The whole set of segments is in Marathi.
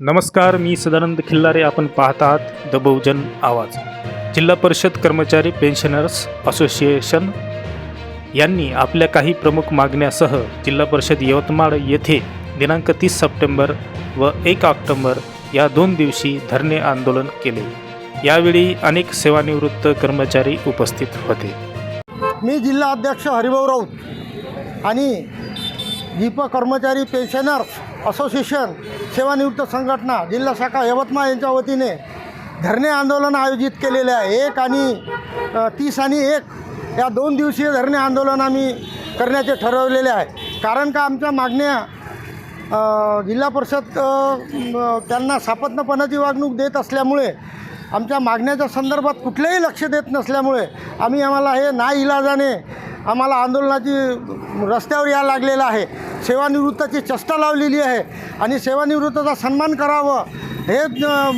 नमस्कार मी सदानंद खिल्लारे. आपण पाहत आहात द बहुजन आवाज. जिल्हा परिषद कर्मचारी पेन्शनर्स असोसिएशन यांनी आपल्या काही प्रमुख मागण्यासह जिल्हा परिषद यवतमाळ येथे दिनांक तीस सप्टेंबर व एक ऑक्टोंबर या दोन दिवशी धरणे आंदोलन केले. यावेळी अनेक सेवानिवृत्त कर्मचारी उपस्थित होते. मी जिल्हा अध्यक्ष हरिभाऊ राऊत आणि दीप कर्मचारी पेन्शनर्स असोसिएशन सेवानिवृत्त संघटना जिल्हा शाखा यवतमाळ यांच्या वतीने धरणे आंदोलन आयोजित केलेले आहे. एक आणि तीस आणि एक या दोन दिवसीय धरणे आंदोलन आम्ही करण्याचे ठरवलेले आहे. कारण का आमच्या मागण्या जिल्हा परिषद त्यांना सापत्नपणाची वागणूक देत असल्यामुळे आमच्या मागण्याच्या संदर्भात कुठलेही लक्ष देत नसल्यामुळे आम्ही आम्हाला हे ना इलाजाने आम्हाला आंदोलनाची रस्त्यावर यायला लागलेलं आहे. सेवानिवृत्ताची चष्टा लावलेली आहे आणि सेवानिवृत्ताचा सन्मान करावं हे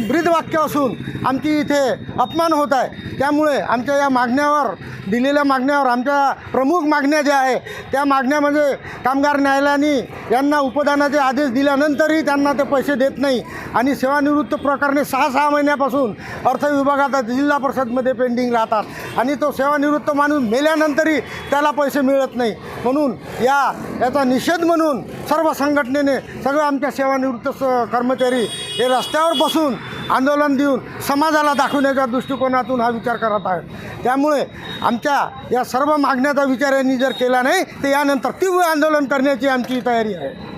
ब्रीदवाक्य असून आमची इथे अपमान होत आहे. त्यामुळे आमच्या या मागण्यावर दिलेल्या मागण्यावर आमच्या प्रमुख मागण्या ज्या आहे त्या मागण्यामध्ये म्हणजे कामगार न्यायालयाने यांना उपदानाचे आदेश दिल्यानंतरही त्यांना ते पैसे देत नाही. आणि सेवानिवृत्त प्रकरणे सहा सहा महिन्यापासून अर्थ विभागात जिल्हा परिषदमध्ये पेंडिंग राहतात. आणि तो सेवानिवृत्त माणूस मेल्यानंतरही त्याला पैसे मिळत नाही. म्हणून या याचा निषेध म्हणून सर्व संघटनेने सगळं आमच्या सेवानिवृत्त स कर्मचारी हे रस्त्यावर बसून आंदोलन देऊन समाजाला दाखवण्याच्या दृष्टिकोनातून हा विचार करत आहे त्यामुळे आमच्या या सर्व मागण्याचा विचार यांनी जर केला नाही तर यानंतर तीव्र आंदोलन करण्याची आमची तयारी आहे.